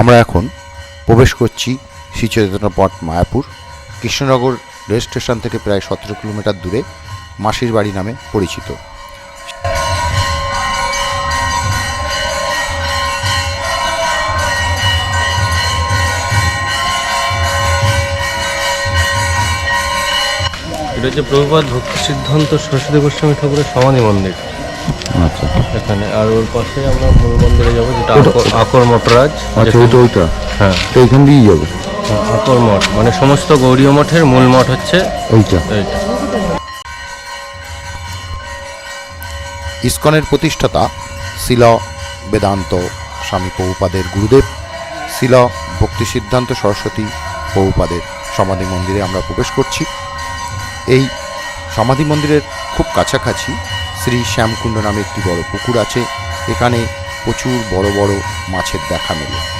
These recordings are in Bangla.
আমরা এখন প্রবেশ করছি শ্রী চৈতন্য পথ মায়াপুর, কৃষ্ণনগর রেল স্টেশন থেকে প্রায় সতেরো কিলোমিটার দূরে মাসির বাড়ি নামে পরিচিত। এটা হচ্ছে প্রভুপাত ভক্তি সিদ্ধান্ত সরস্বতী গোস্বামী ঠাকুরের সমাধি মন্দির। আচ্ছা। এখানে আর ওর পাশে আমরা মূল মন্দিরে যাব যেটা আকর- মঠরাজ আচ্ছা ওইটা ওইটা। হ্যাঁ। তো এইখান দিয়েই যাবে। হ্যাঁ, আকর মঠ মানে সমস্ত গৌরীয় মঠের মূল মঠ হচ্ছে এইটা। ইস্কনের প্রতিষ্ঠাতা শিল বেদান্ত স্বামী প্রভুপাদের গুরুদেব শিল ভক্তি সিদ্ধান্ত সরস্বতী প্রভুপাদের সমাধি মন্দিরে আমরা প্রবেশ করছি। এই সমাধি মন্দিরের খুব কাছাকাছি শ্রী শ্যামকুণ্ড নামে একটি বড় পুকুর আছে। এখানে প্রচুর বড় বড় মাছের দেখা মেলে।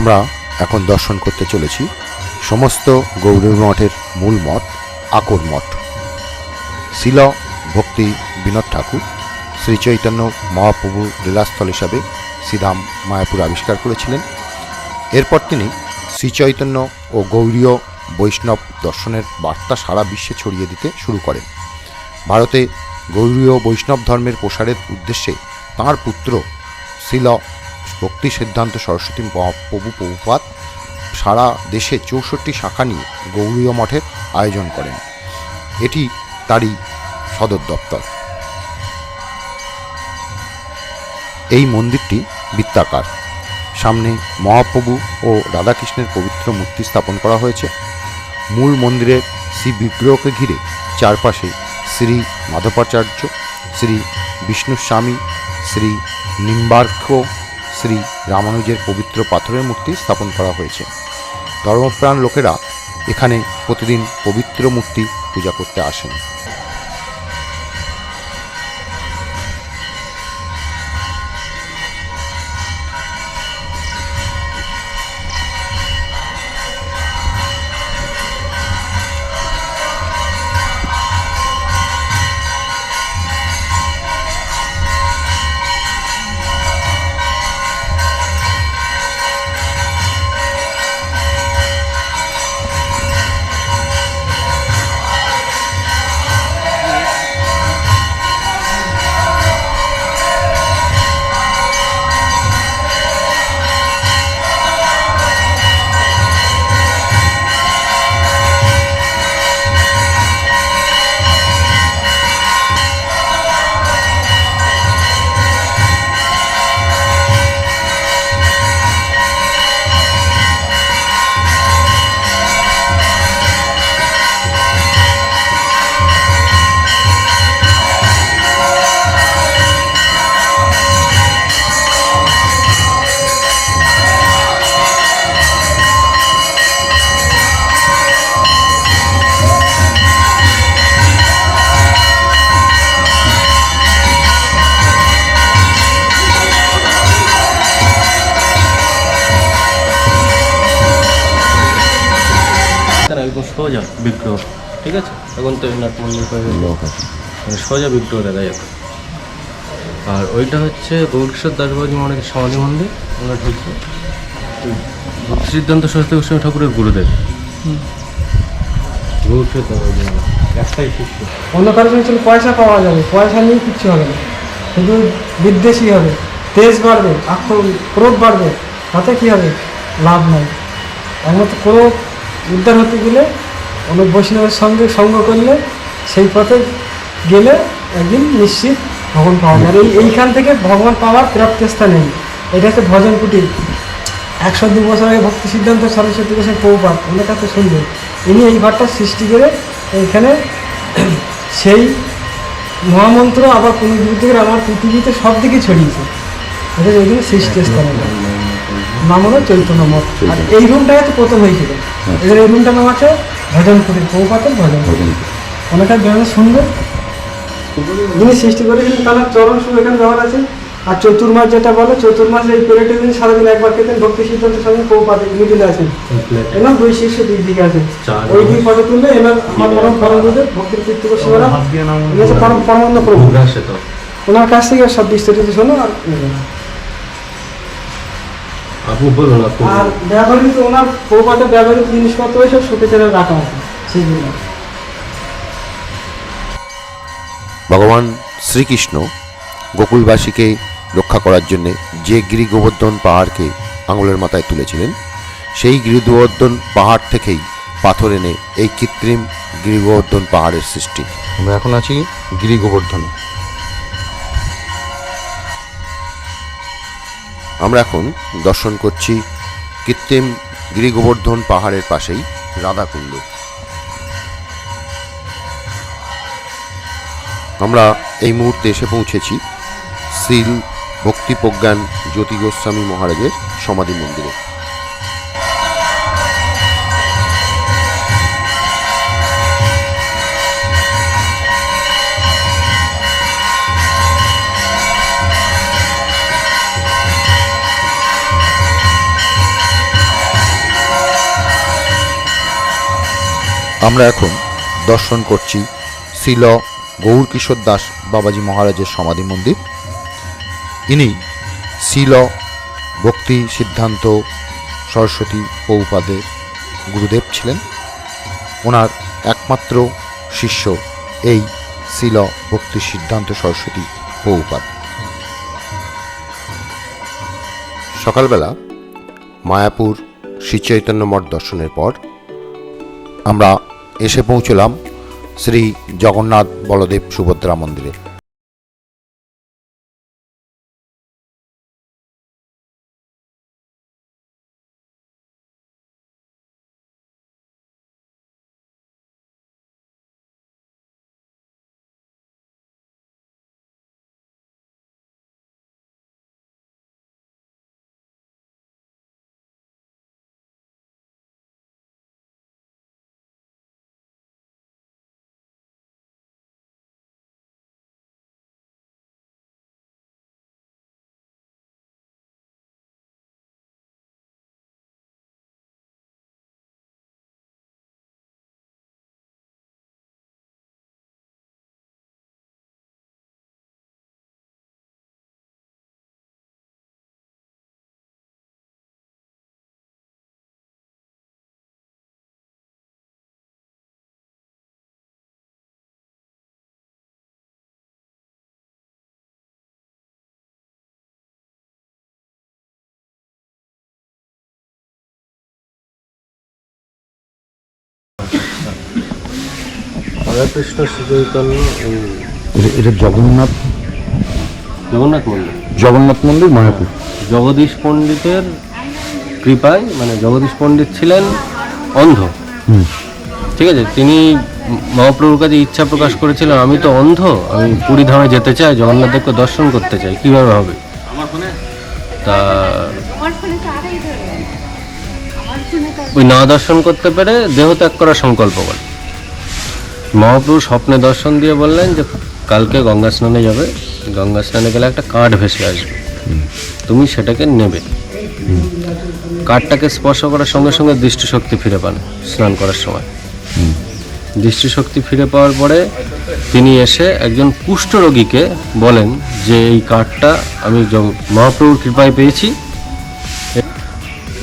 আমরা এখন দর্শন করতে চলেছি সমস্ত গৌরী মঠের মূল মঠ, আকর মঠ। শিল ভক্তি বিনোদ ঠাকুর, শ্রী চৈতন্য মহাপ্রভু লীলাস্থল হিসাবে শ্রীধাম মায়াপুর আবিষ্কার করেছিলেন। এরপর তিনি শ্রী চৈতন্য ও গৌরীয় বৈষ্ণব দর্শনের বার্তা সারা বিশ্বে ছড়িয়ে দিতে শুরু করেন। ভারতে গৌরীয় বৈষ্ণব ধর্মের প্রসারের উদ্দেশ্যে তাঁর পুত্র শিল ভক্তি সিদ্ধান্ত সরস্বতী মহাপ্রভু প্রভুপাত সারা দেশে চৌষট্টি শাখা নিয়ে গৌরীয় মঠের আয়োজন করেন। এটি তারই সদর দপ্তর। এই মন্দিরটি বৃত্তাকার। সামনে মহাপ্রভু ও রাধাকৃষ্ণের পবিত্র মূর্তি স্থাপন করা হয়েছে। মূল মন্দিরের শ্রী বিগ্রহকে ঘিরে চারপাশে শ্রী মাধবাচার্য, শ্রী বিষ্ণুস্বামী, শ্রী নিম্বার্ক শ্রী রামানুজের পবিত্র পাথরের মূর্তি স্থাপন করা হয়েছে। ধর্মপ্রাণ লোকেরা এখানে প্রতিদিন পবিত্র মূর্তি পূজা করতে আসেন। সোজা বিগ্রহ ঠিক আছে? এখন তো নাট মন্দির হয়ে গেল লোক আছে। মানে সোজা বিগ্রহ দেখা যাবে। আর ওইটা হচ্ছে গৌরকিশোর দাসবাবু মনের সমাধি মন্দির আমরা ঢুকবো সিদ্ধান্ত সরস্বতী গোস্বামী ঠাকুরের গুরুদেব। গৌরকিশোর দাসবাবু একটাই শিষ্য। অন্য কারও ছিল পয়সা পাওয়া যাবে পয়সা নিয়ে কিচ্ছু হবে না। শুধু বিদ্বেষী হবে তেজ বাড়বে আক্র ক্রোধ বাড়বে তাতে কি হবে? লাভ নাই। একমাত্র ক্রোধ উদ্ধার হতে গেলে অনুপ বৈষ্ণবের সঙ্গে সঙ্গ করলে সেই পথে গেলে একদিন নিশ্চিত ভগবান পাওয়া যায় এই এইখান থেকে ভগবান পাওয়ার প্রাপ্তিস্থান নেই এটা হচ্ছে ভজন কুটির। একশো দু বছর আগে ভক্তি সিদ্ধান্ত সরস্বতী গোসাই প্রভুপাত ওনার কাছে শুনবেন ইনি এই ভাটটা সৃষ্টি করে এইখানে সেই মহামন্ত্র আবার কোনো যুগ থেকে আমার পৃথিবীতে সব দিকে ছড়িয়েছে। এটা ওইখানে সৃষ্টি স্থানে নাম হলো চৈতন্য মঠ। আর এই রুমটা হচ্ছে প্রথম হয়েছিল। এদের এই রুমটার নাম আছে ভজন কুটির প্রভুপাতের ভজন। অনেকটা জ্ঞান সুন্দর যিনি সৃষ্টি করেছিলেন তার চরণ শুভ এখানে ব্যবহার আছে। আর চতুর্মাস যেটা বলে চতুর্মাস এই প্লেটের দিন সারাদিন একবার খেতেন ভক্তি সিদ্ধান্ত স্বামী পৌপাতে মিডিলে আছেন। এনার দুই শীর্ষ দিক দিকে আছে। ওই দুই পদে তুললে এনার আমার পরম পরম গুরুদেব ভক্তির শিবরা হচ্ছে পরম পরমানন্দ প্রভু। ওনার কাছ থেকে সব বিস্তারিত শোনো আর। আপনি বলুন আপনি আর ব্যবহৃত ওনার ব্যবহৃত জিনিসপত্র সব রাখা আছে সেইগুলো ভগবান শ্রীকৃষ্ণ গোকুলবাসীকে রক্ষা করার জন্য যে গিরি গোবর্ধন পাহাড়কে আঙুলের মাথায় তুলেছিলেন সেই গিরি গোবর্ধন পাহাড় থেকেই পাথর এনে এই কৃত্রিম গিরি গোবর্ধন পাহাড়ের সৃষ্টি। আমরা এখন আছি গিরি আমরা এখন দর্শন করছি কৃত্রিম গিরিগোবর্ধন পাহাড়ের পাশেই রাধাকুণ্ড। আমরা এই মুহূর্তে এসে পৌঁছেছি শ্রীল ভক্তি প্রজ্ঞান জ্যোতি গোস্বামী মহারাজের সমাধি মন্দিরে। আমরা এখন দর্শন করছি শিল গৌর কিশোর দাস বাবাজি মহারাজের সমাধি মন্দির। ইনি শিল ভক্তি সিদ্ধান্ত সরস্বতী পৌপাদে গুরুদেব ছিলেন। ওনার একমাত্র শিষ্য এই শিল ভক্তি সিদ্ধান্ত সরস্বতী পৌপাদ। সকালবেলা মায়াপুর শ্রী চৈতন্য মঠ দর্শনের পর আমরা এসে পৌঁছলাম শ্রী জগন্নাথ বলদেব সুভদ্রা মন্দিরে। রাধাকৃষ্ণ শ্রী এটা- এটা জগন্নাথ জগন্নাথ মন্দির। জগন্নাথ মন্দির মায়াপুর। জগদীশ পণ্ডিতের কৃপায় মানে জগদীশ পণ্ডিত ছিলেন অন্ধ। হুম। ঠিক আছে তিনি মহাপ্রভুর কাছে ইচ্ছা প্রকাশ করেছিলেন আমি তো অন্ধ আমি পুরী ধামে যেতে চাই জগন্নাথ দেবকে দর্শন করতে চাই কীভাবে হবে? তো ওই না দর্শন করতে পেরে দেহ ত্যাগ করার সংকল্প করে। মহাপ্রভু স্বপ্নে দর্শন দিয়ে বললেন যে কালকে গঙ্গা স্নানে যাবে। গঙ্গা স্নানে গেলে একটা কাঠ ভেসে আসবে। তুমি সেটাকে নেবে। কাঠটাকে স্পর্শ করার সঙ্গে সঙ্গে দৃষ্টিশক্তি ফিরে পান স্নান করার সময়। দৃষ্টিশক্তি ফিরে পাওয়ার পরে তিনি এসে একজন কুষ্ঠ রোগীকে বলেন যে এই কাঠটা আমি মহাপ্রভুর কৃপায় পেয়েছি।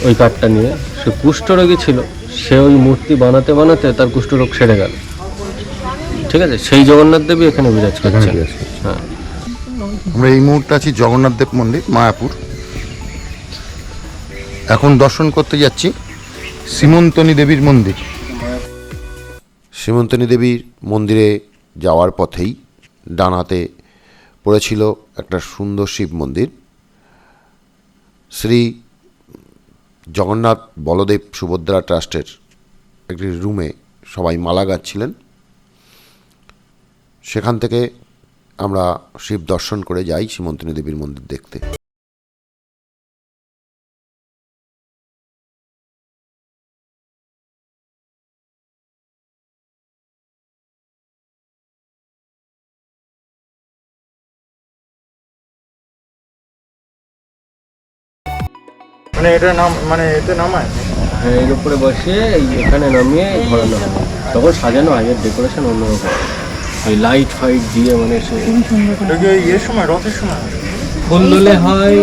ওই কাঠটা নিয়ে। সে কুষ্ঠরোগী ছিল। সে ওই মূর্তি বানাতে বানাতে তার কুষ্ঠরোগ সেরে গেল। ঠিক আছে? সেই জগন্নাথ দেবী এখানে বিরাজ করছেন। হ্যাঁ। আমরা এই মুহূর্তে আছি জগন্নাথ দেব মন্দির মায়াপুর। এখন দর্শন করতে যাচ্ছি সীমন্তনী দেবীর মন্দির। সীমন্তনী দেবীর মন্দিরে যাওয়ার পথেই ডানাতে পড়েছিল একটা সুন্দর শিব মন্দির। শ্রী জগন্নাথ বলদেব সুভদ্রা ট্রাস্টের একটি রুমে সবাই মালা গাচ্ছিলেন সেখান থেকে আমরা শিব দর্শন করে যাই সীমন্তিনী দেবীর মন্দির দেখতে। মানে এটা নাম মানে এতে নামায়? এর উপরে বসে এখানে নামিয়ে ঘোরানো হয়। তখন সাজানো হয় এর ডেকোরেশন অন্যরকম। ওই লাইট ফাইট দিয়ে মানে সে ইয়ের সময় রথের সময়। ফুল দোলে হয়।